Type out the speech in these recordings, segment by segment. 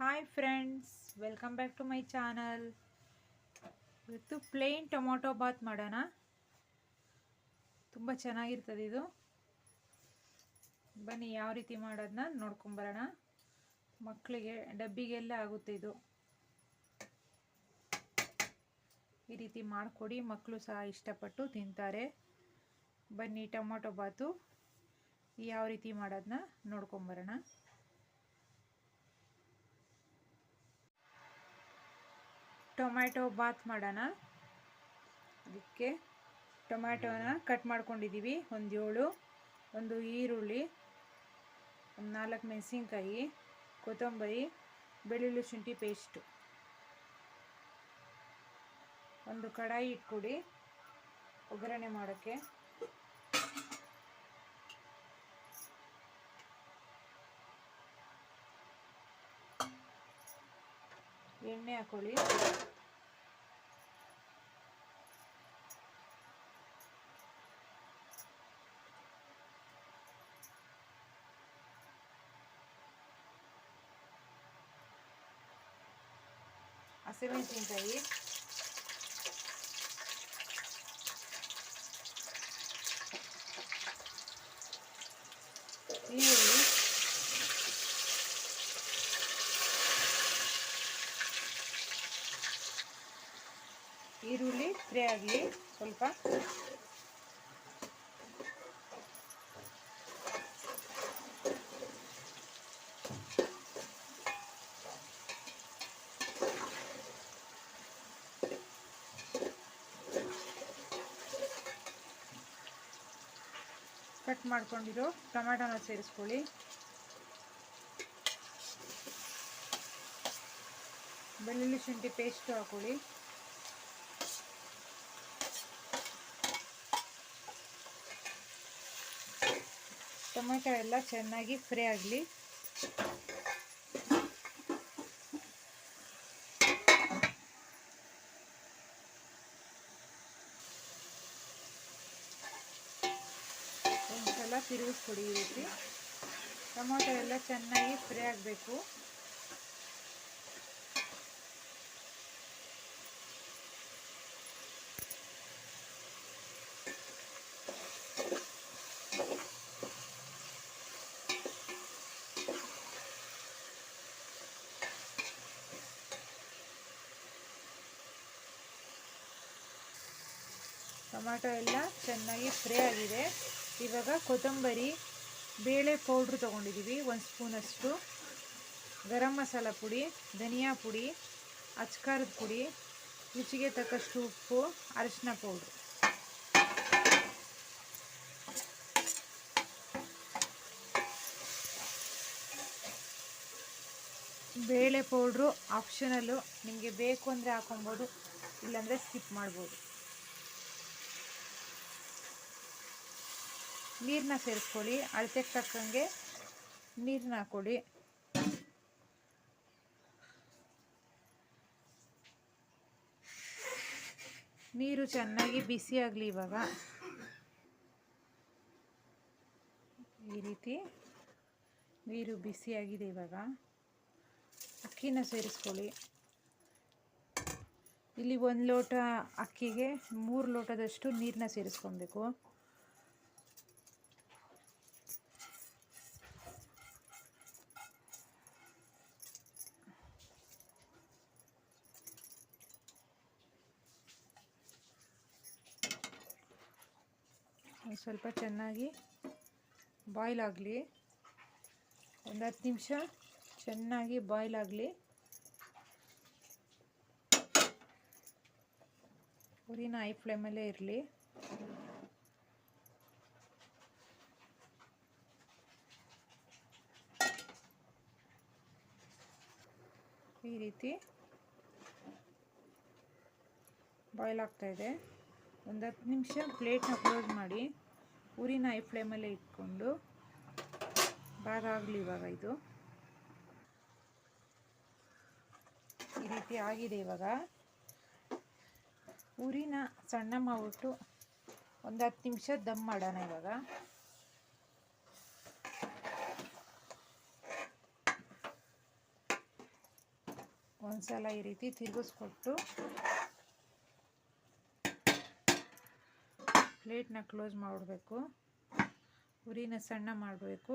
Hi friends welcome back to my channel ಇವತ್ತು plain tomato bath ಮಾಡೋಣ. ತುಂಬ ಚೆನ್ನಾಗಿರ್ತದೆ ಇದು. ಬನ್ನಿ, ಯಾವ ರೀತಿ ಮಾಡೋದನ್ನ ನೋಡ್ಕೊಂಬರೋಣ ಮಕ್ಕಳಿಗೆ ಡಬ್ಬಿಗೆಲ್ಲ ಆಗುತ್ತೆ ಇದು. ಈ ರೀತಿ ಮಾಡಿಕೊಡಿ. ಮಕ್ಕಳು ಸಹ ಇಷ್ಟಪಟ್ಟು ತಿಂತಾರೆ. ಬನ್ನಿ ಟೊಮೊಟೊ ಬಾತು ಯಾವ ರೀತಿ ಮಾಡೋದನ್ನ ನೋಡ್ಕೊಂಬರೋಣ ಟೊಮ್ಯಾಟೊ ಬಾತ್ ಮಾಡೋಣ. ಅದಕ್ಕೆ ಟೊಮ್ಯಾಟೊನ ಕಟ್ ಮಾಡ್ಕೊಂಡಿದ್ದೀವಿ. ಒಂದು ಏಳು, ಒಂದು ಈರುಳ್ಳಿ, ಒಂದು ನಾಲ್ಕು ಮೆಣಸಿನ್ಕಾಯಿ, ಕೊತ್ತಂಬರಿ, ಬೆಳ್ಳುಳ್ಳಿ ಶುಂಠಿ ಪೇಸ್ಟು. ಒಂದು ಕಡಾಯಿ ಇಟ್ಕೊಡಿ. ಒಗ್ಗರಣೆ ಮಾಡೋಕ್ಕೆ. ಎಣ್ಣೆ ಹಾಕೊಳ್ಳಿ ಹಸಿಮೆಣಸಿನ್ಕಾಯಿ ಈರುಳ್ಳಿ ಫ್ರೈ ಆಗಲಿ ಸ್ವಲ್ಪ. ಕಟ್ ಮಾಡ್ಕೊಂಡಿರೋ ಟೊಮ್ಯಾಟೊನ ಸೇರಿಸ್ಕೊಳ್ಳಿ. ಬೆಳ್ಳುಳ್ಳಿ ಶುಂಠಿ ಪೇಸ್ಟು ಹಾಕೊಳ್ಳಿ. ಟೊಮೆಟೊ ಎಲ್ಲ ಚೆನ್ನಾಗಿ ಫ್ರೈ ಆಗಲಿ. ಒಂದ್ಸಲ ತಿರುಗಿಸ್ಕೊಡಿ ಈ ರೀತಿ. ಟೊಮೊಟೊ ಎಲ್ಲ ಚೆನ್ನಾಗಿ ಫ್ರೈ ಆಗಬೇಕು. ಟೊಮ್ಯಾಟೊ ಎಲ್ಲ ಚೆನ್ನಾಗಿ ಫ್ರೈ ಆಗಿದೆ. ಇವಾಗ ಕೊತ್ತಂಬರಿ, ಬೇಳೆ ಪೌಡ್ರ್ ತೊಗೊಂಡಿದ್ದೀವಿ, ಒಂದು ಸ್ಪೂನಷ್ಟು. ಗರಂ ಮಸಾಲ ಪುಡಿ, ಧನಿಯಾ ಪುಡಿ, ಅಚ್ಕಾರದ ಪುಡಿ, ರುಚಿಗೆ ತಕ್ಕಷ್ಟು ಉಪ್ಪು, ಅರಿಶಿನ ಪೌಡ್ರು. ಬೇಳೆ ಪೌಡ್ರು ಆಪ್ಷನಲ್ಲು ನಿಮಗೆ ಬೇಕು ಅಂದರೆ ಹಾಕೊಬೋದು, ಇಲ್ಲಾಂದರೆ ಸ್ಕಿಪ್ ಮಾಡ್ಬೋದು. ನೀರನ್ನ ಸೇರಿಸ್ಕೊಳ್ಳಿ. ಅಳತೆಗೆ ತಕ್ಕಂಗೆ ನೀರನ್ನ ಹಾಕೊಳ್ಳಿ ನೀರು ಚೆನ್ನಾಗಿ ಬಿಸಿ ಆಗಲಿ ಇವಾಗ. ಈ ರೀತಿ ನೀರು ಬಿಸಿಯಾಗಿದೆ ಇವಾಗ. ಅಕ್ಕಿನ ಸೇರಿಸ್ಕೊಳ್ಳಿ. ಇಲ್ಲಿ ಒಂದು ಲೋಟ ಅಕ್ಕಿಗೆ ಮೂರು ಲೋಟದಷ್ಟು ನೀರನ್ನ ಸೇರಿಸ್ಕೊಬೇಕು ಸ್ವಲ್ಪ ಚೆನ್ನಾಗಿ ಬಾಯ್ಲ್ ಆಗಲಿ. ಒಂದು ಹತ್ತು ನಿಮಿಷ ಚೆನ್ನಾಗಿ ಬಾಯ್ಲ್ ಆಗಲಿ. ಉರಿನ ಐ ಫ್ಲೇಮಲ್ಲೇ ಇರಲಿ. ಈ ರೀತಿ ಬಾಯ್ಲ್ ಆಗ್ತಾಯಿದೆ ಒಂದು ಹತ್ತು ನಿಮಿಷ ಪ್ಲೇಟ್ನ ಕ್ಲೋಸ್ ಮಾಡಿ. ಉರಿನ ಐ ಫ್ಲೇಮಲ್ಲೇ ಇಟ್ಕೊಂಡು ಭಾಗ ಆಗಲಿ ಇವಾಗ ಇದು. ಈ ರೀತಿ ಆಗಿದೆ ಇವಾಗ. ಉರಿನ ಸಣ್ಣ ಮಾಡಿಬಿಟ್ಟು ಒಂದು ಹತ್ತು ನಿಮಿಷ ದಮ್ ಮಾಡೋಣ ಇವಾಗ. ಒಂದ್ಸಲ ಈ ರೀತಿ ತಿರುಗಿಸ್ಕೊಟ್ಟು ಪ್ಲೇಟ್ನ ಕ್ಲೋಸ್ ಮಾಡಬೇಕು. ಉರಿನ ಸಣ್ಣ ಮಾಡಬೇಕು.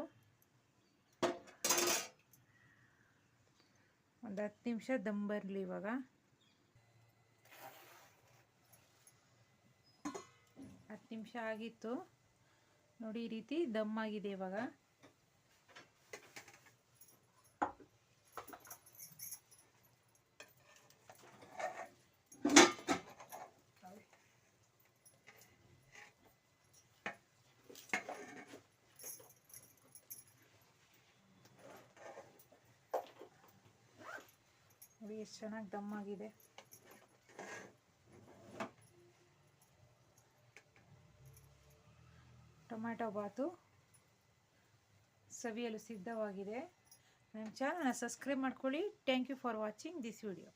ಒಂದು ಹತ್ತು ನಿಮಿಷ ದಮ್ ಬರಲಿ ಇವಾಗ. ಹತ್ತು ನಿಮಿಷ ಆಗಿತ್ತು. ನೋಡಿ ಈ ರೀತಿ ದಮ್ ಆಗಿದೆ ಇವಾಗ ನೋಡಿ ಎಷ್ಟು ಚೆನ್ನಾಗಿ ದಮ್ ಆಗಿದೆ. ಟೊಮ್ಯಾಟೊ ಬಾತು ಸವಿಯಲು ಸಿದ್ಧವಾಗಿದೆ. ನಮ್ಮ ಚಾನಲ್ನ ಸಬ್ಸ್ಕ್ರೈಬ್ ಮಾಡ್ಕೊಳ್ಳಿ. Thank you for watching this video